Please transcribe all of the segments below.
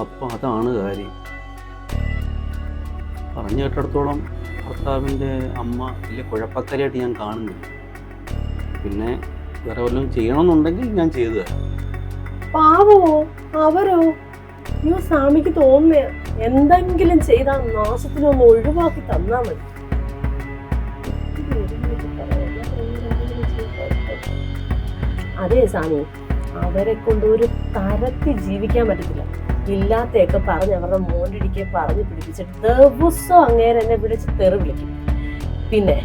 അപ്പോൾ അതാണ് കാര്യം. പറഞ്ഞു കേട്ടിടത്തോളം ഭർത്താവിന്റെ അമ്മ വലിയ കുഴപ്പക്കാരിയായിട്ട് ഞാൻ കാണുന്നില്ല. പിന്നെ വേറെ വല്ലതും ചെയ്യണമെന്നുണ്ടെങ്കിൽ ഞാൻ ചെയ്തു പാവോ? അവരോ? അയ്യോ സ്വാമിക്ക് തോന്നുന്നേ. എന്തെങ്കിലും ചെയ്താൽ നാശത്തിനൊന്ന് ഒഴിവാക്കി തന്നാ മതി. അതെ സ്വാമി. അവരെ കൊണ്ട് ഒരു തരത്തിൽ ജീവിക്കാൻ പറ്റത്തില്ല. ഇല്ലാത്തയൊക്കെ പറഞ്ഞ് അവരുടെ മോണ്ടിടിക്കെ പറഞ്ഞ് പിടിപ്പിച്ചിട്ട് ദിവസം അങ്ങേരെ എന്നെ വിളിച്ച് തെറി വിളിക്കും. പിന്നെ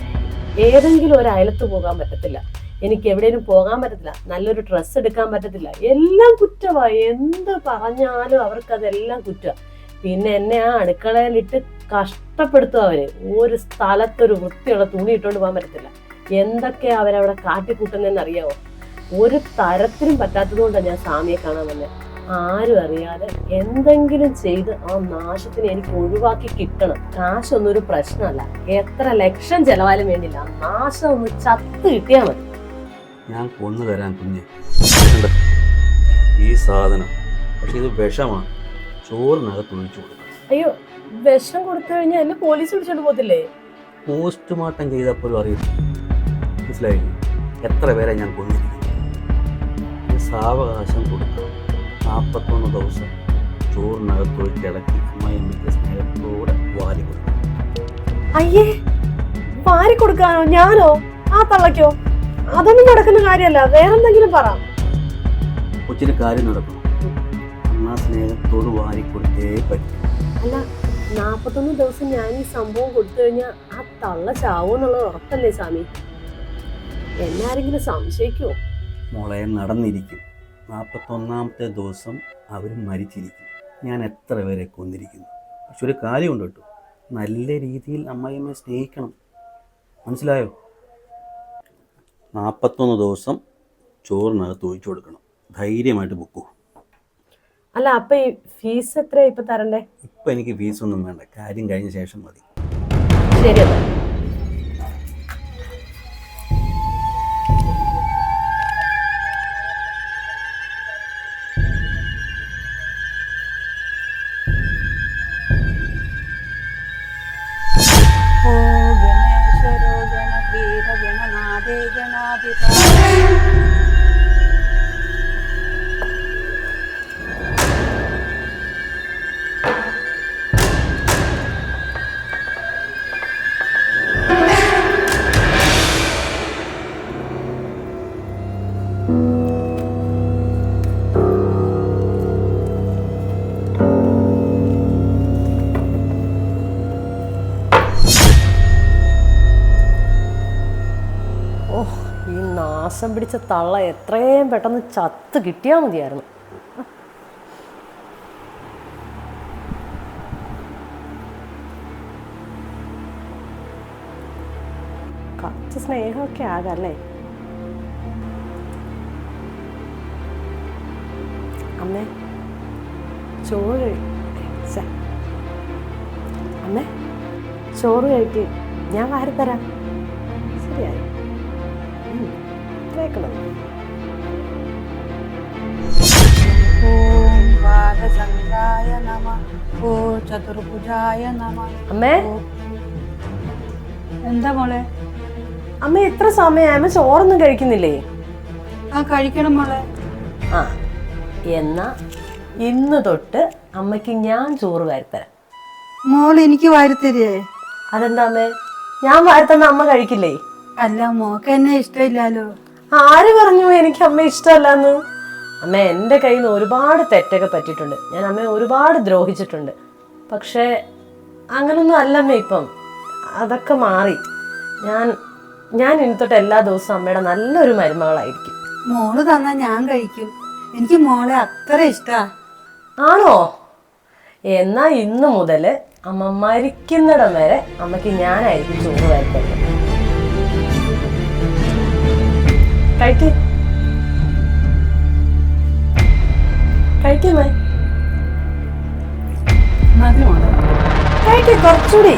ഏതെങ്കിലും ഒരു അയലത്ത് പോകാൻ പറ്റത്തില്ല. എനിക്ക് എവിടെയും പോകാൻ പറ്റത്തില്ല. നല്ലൊരു ഡ്രസ്സ് എടുക്കാൻ പറ്റത്തില്ല. എല്ലാം കുറ്റമായി എന്ത് പറഞ്ഞാലും അവർക്കതെല്ലാം കുറ്റമാണ് കുറ്റ. പിന്നെ എന്നെ ആ അടുക്കളയിലിട്ട് കഷ്ടപ്പെടുത്തും അവർ. ഒരു സ്ഥലത്തൊരു വൃത്തിയുള്ള തുണി ഇട്ടുകൊണ്ട് പോകാൻ പറ്റത്തില്ല. എന്തൊക്കെയാ അവരവിടെ കാട്ടിക്കൂട്ടുന്നതെന്ന് അറിയാവോ ഒരു തരത്തിലും പറ്റാത്തത് കൊണ്ടാണ് ഞാൻ സ്വാമിയെ കാണാൻ വന്നത് ആരും അറിയാതെ എന്തെങ്കിലും ചെയ്ത് ആ നാശത്തിന് എനിക്ക് ഒഴിവാക്കി കിട്ടണം. കാശൊന്നും ഒരു പ്രശ്നമല്ല. എത്ര ലക്ഷം ചെലവായാലും വേണ്ടില്ല നാശം ഒന്ന് ചത്ത് കിട്ടിയാൽ മതി. ഞാൻ കൊന്നു തരാൻ കുഞ്ഞ്. ഈ സാധനം. പക്ഷെ ഇത് വിഷമാണ്. ചോറിനകത്ത് ഒഴിച്ചു കൊടുക്കണം. അയ്യോ വിഷം കൊടുത്തു കഴിഞ്ഞാൽ എന്നെ പോലീസ് പിടിച്ചോണ്ട് പോകത്തില്ലേ? പോസ്റ്റ്മോർട്ടം ചെയ്താൽ അറിയും മനസ്സിലായി മനസ്സിലായില്ലേ? എത്ര പേരെ ഞാൻ കൊന്നിരിക്കുന്നു. സാവകാശം കൊടുക്കണം. നാൽപ്പത്തൊന്ന് ദിവസം ചോറിനകത്ത് ഇളക്കി അമ്മയമ്മയ്ക്ക് സ്നേഹത്തോടെ വാരി കൊടുക്കും. അയ്യേ വാരി കൊടുക്കാനോ? ഞാനോ? ആ തള്ളക്കോ അതൊന്നും നടക്കുന്ന കാര്യമല്ല. വേറെന്തെങ്കിലും പറ. കൊച്ചിന് കാര്യം നടക്കും അമ്മ സ്നേഹത്തോട് വാരി കൊടുത്തേ പറ്റും. അല്ല നാൽപ്പത്തൊന്ന് ദിവസം ഞാൻ ഈ സംഭവം കൊടുത്തു കഴിഞ്ഞാൽ ആ തള്ള ചാവോ എന്നുള്ളത് ഉറപ്പല്ലേ സ്വാമി? എന്നാരെങ്കിലും സംശയിക്കുമോ മോളെ നടന്നിരിക്കും. നാൽപ്പത്തൊന്നാമത്തെ ദിവസം അവർ മരിച്ചിരിക്കും ഞാൻ എത്ര പേരെ കൊന്നിരിക്കുന്നു? പക്ഷെ ഒരു കാര്യമുണ്ട് കേട്ടോ. നല്ല രീതിയിൽ അമ്മയമ്മയെ സ്നേഹിക്കണം. മനസ്സിലായോ? നാൽപ്പത്തൊന്ന് ദിവസം ചോറിനകത്ത് ഒഴിച്ചു കൊടുക്കണം. ധൈര്യമായിട്ട് ബുക്ക് അല്ല അപ്പൊ ഈ ഫീസ് എത്രയാ ഇപ്പൊ തരണ്ടേ? ഇപ്പം എനിക്ക് ഫീസൊന്നും വേണ്ട. കാര്യം കഴിഞ്ഞ ശേഷം മതി. ശരി गणाधिपा നാശം പിടിച്ച തള്ള എത്രയും പെട്ടെന്ന് ചത്ത് കിട്ടിയാൽ മതിയായിരുന്നു. കുറച്ച് സ്നേഹമൊക്കെ ആകല്ലേ അമ്മേ ചോറ്. അമ്മേ ചോറ് കഴിക്കും. ഞാൻ വാരിത്തരാം. നമ അമ്മേ. എന്താ മോളെ? അമ്മ എത്ര സമയം അമ്മ ചോറൊന്നും കഴിക്കുന്നില്ലേ? ആ കഴിക്കണം മോളെ. ആ എന്നാ ഇന്ന് തൊട്ട് അമ്മയ്ക്ക് ഞാൻ ചോറ് വാരിത്തരാം. മോൾ എനിക്ക് വാരിത്തരേ അതെന്താ അമ്മേ? ഞാൻ വാരിത്തന്ന അമ്മ കഴിക്കില്ലേ? അല്ല മോക്ക് എന്നെ ഇഷ്ടമില്ലാലോ ആര് പറഞ്ഞു എനിക്ക് അമ്മ ഇഷ്ടമല്ലെന്ന്? അമ്മ എന്റെ കയ്യിൽ നിന്ന് ഒരുപാട് തെറ്റൊക്കെ പറ്റിയിട്ടുണ്ട്. ഞാൻ അമ്മയെ ഒരുപാട് ദ്രോഹിച്ചിട്ടുണ്ട്. പക്ഷേ അങ്ങനൊന്നും അല്ലമ്മ ഇപ്പം. അതൊക്കെ മാറി. ഞാൻ ഞാൻ ഇനി തൊട്ട് എല്ലാ ദിവസവും അമ്മയുടെ നല്ലൊരു മരുമകളായിരിക്കും. മോൾ തന്നാൽ ഞാൻ കഴിക്കും. എനിക്ക് മോളെ അത്ര ഇഷ്ടാ. ആണോ? എന്നാ ഇന്ന് മുതൽ അമ്മ മരിക്കുന്നിടം വരെ അമ്മയ്ക്ക് ഞാനായിരിക്കും ചോറ് വരുത്തുന്നത് കഴിക്ക്. കഴിക്കുമേ മതി മോളെ കഴിക്ക് കുറച്ചുകൂടി.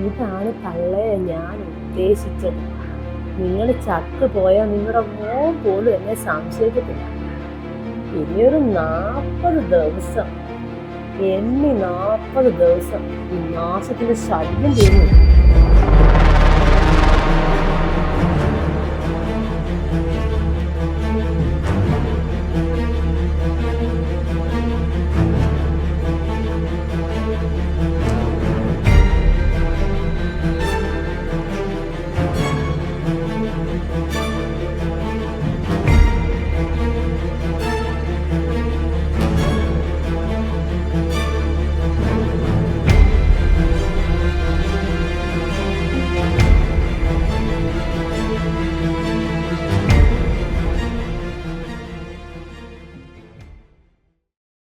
ഇതാണ് തള്ളയെ ഞാൻ ഉദ്ദേശിച്ചത്. നിങ്ങൾ ചത്തു പോയാൽ നിങ്ങളുടെ മോൻ പോലും എന്നെ സംശയിക്കത്തില്ല. ഇനിയൊരു നാൽപ്പത് ദിവസം എണ്ണി നാൽപ്പത് ദിവസം ഈ മാസത്തിന്റെ ശല്യം തീർന്നു.